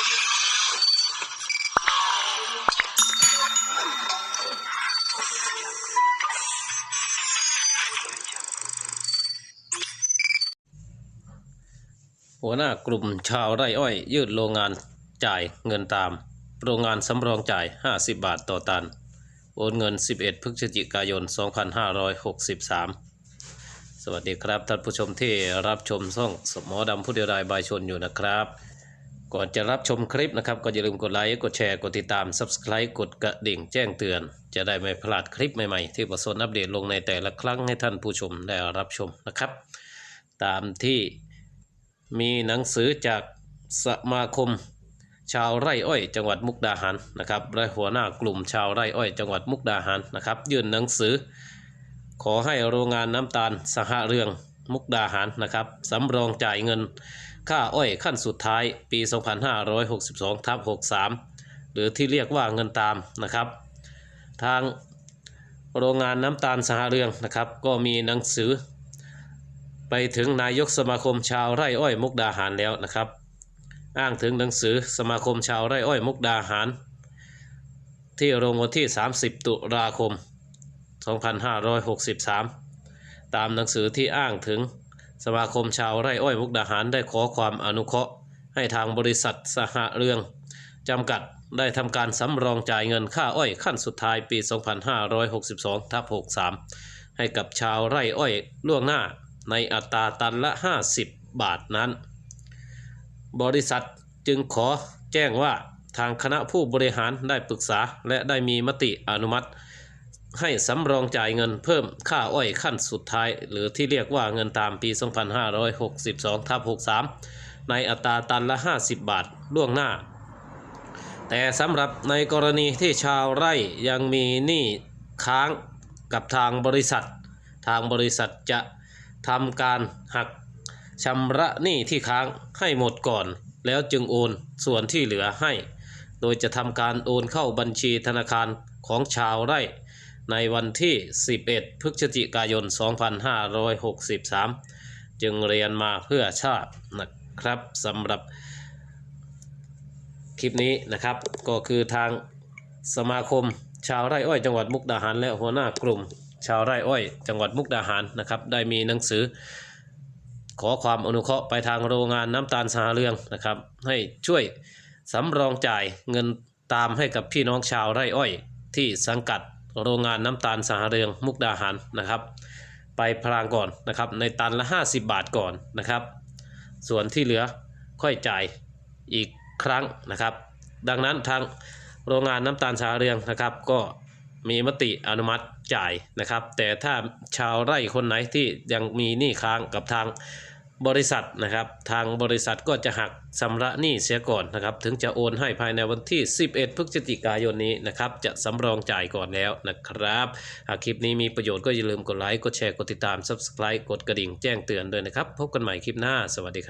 หัวหน้ากลุ่มชาวไร่อ้อย ยืดโรงงานจ่ายเงินตาม โรงงานสำรองจ่าย 50 บาทต่อตัน โอนเงิน 11 พฤศจิกายน 2563 สวัสดีครับท่านผู้ชมที่รับชมช่องสมอดำผู้เดียวดายบายชนอยู่นะครับ ก่อนจะรับชมคลิปนะครับ ก็อย่าลืมกดไลค์ กดแชร์ กดติดตาม Subscribe กดกระดิ่งแจ้งเตือน จะได้ไม่พลาดคลิปใหม่ๆ ที่ประสนอัปเดตลงในแต่ละครั้งให้ท่านผู้ชมได้รับชมนะครับ ตามที่มีหนังสือจากสมาคม ชาวไร่อ้อย จังหวัดมุกดาหารนะครับและหัวหน้ากลุ่มชาวไร่อ้อย จังหวัดมุกดาหารนะครับ ยื่นหนังสือ ขอให้โรงงานน้ำตาลสหเรืองมุกดาหารนะครับสำรองจ่ายเงิน ค่าอ้อยขั้นสุดท้ายปี 2562ทับ63 หรือที่เรียกว่าเงินตามนะครับ ทางโรงงานน้ำตาลสหเรืองนะครับ ก็มีหนังสือ ไปถึงนายกสมาคมชาวไร่อ้อยมุกดาหารแล้วนะครับ อ้างถึงหนังสือสมาคมชาวไร่อ้อยมุกดาหาร ที่ลงวันที่ 30 ตุลาคม 2563 ตามหนังสือที่อ้างถึง สมาคมชาวไร่อ้อยมุกดาหารได้ขอความอนุเคราะห์ ให้ทางบริษัทสหเรืองจำกัดได้ทำการสำรองจ่ายเงินค่าอ้อยขั้นสุดท้ายปี 2562ทับ63 ให้กับชาวไร่อ้อยล่วงหน้าในอัตราตันละ 50 บาทนั้น บริษัทจึงขอแจ้งว่าทางคณะผู้บริหารได้ปรึกษาและได้มีมติอนุมัติ ให้สำรองจ่ายเงินเพิ่มค่าอ้อยขั้นสุดท้าย หรือที่เรียกว่าเงินตามปี 2562ทับ63 ในอัตราตันละ 50 บาทล่วงหน้า แต่สำหรับในกรณีที่ชาวไร่ยังมีหนี้ค้างกับทางบริษัท ทางบริษัทจะทำการหักชำระหนี้ที่ค้างให้หมดก่อน แล้วจึงโอนส่วนที่เหลือให้ โดยจะทำการโอนเข้าบัญชีธนาคารของชาวไร่ ในวันที่ 11 พฤศจิกายน 2563 จึงเรียนมาเพื่อชาตินะครับสำหรับคลิปนี้นะครับ ก็คือทางสมาคมชาวไร่อ้อยจังหวัดมุกดาหาร และหัวหน้ากลุ่ม ชาวไร่อ้อย จังหวัดมุกดาหารนะครับได้มีหนังสือ ขอความอนุเคราะห์ไปทางโรงงานน้ำตาลสหเรืองนะครับ ให้ช่วยสำรองจ่ายเงินตามให้กับพี่น้องชาวไร่อ้อย ที่สังกัด โรงงานน้ำตาลสหเรืองมุกดาหารนะครับ ไปพลางก่อนนะครับ ในตันละ 50 บาทก่อนนะครับ ส่วนที่เหลือค่อยจ่ายอีกครั้งนะครับ ดังนั้นทางโรงงานน้ำตาลสาเรืองนะครับ ก็มีมติอนุมัติจ่ายนะครับ แต่ถ้าชาวไร่คนไหนที่ยังมีหนี้ค้างกับทาง บริษัทนะครับ ทางบริษัทก็จะหักชำระหนี้เสียก่อนนะครับ ถึงจะโอนให้ภายในวันที่ 11 พฤศจิกายนนี้นะครับ จะสำรองจ่ายก่อนแล้วนะครับ หากคลิปนี้มีประโยชน์ก็อย่าลืมกดไลค์ กดแชร์ กดติดตาม Subscribe กดกระดิ่งแจ้งเตือนด้วยนะครับ พบกันใหม่คลิปหน้า สวัสดีครับ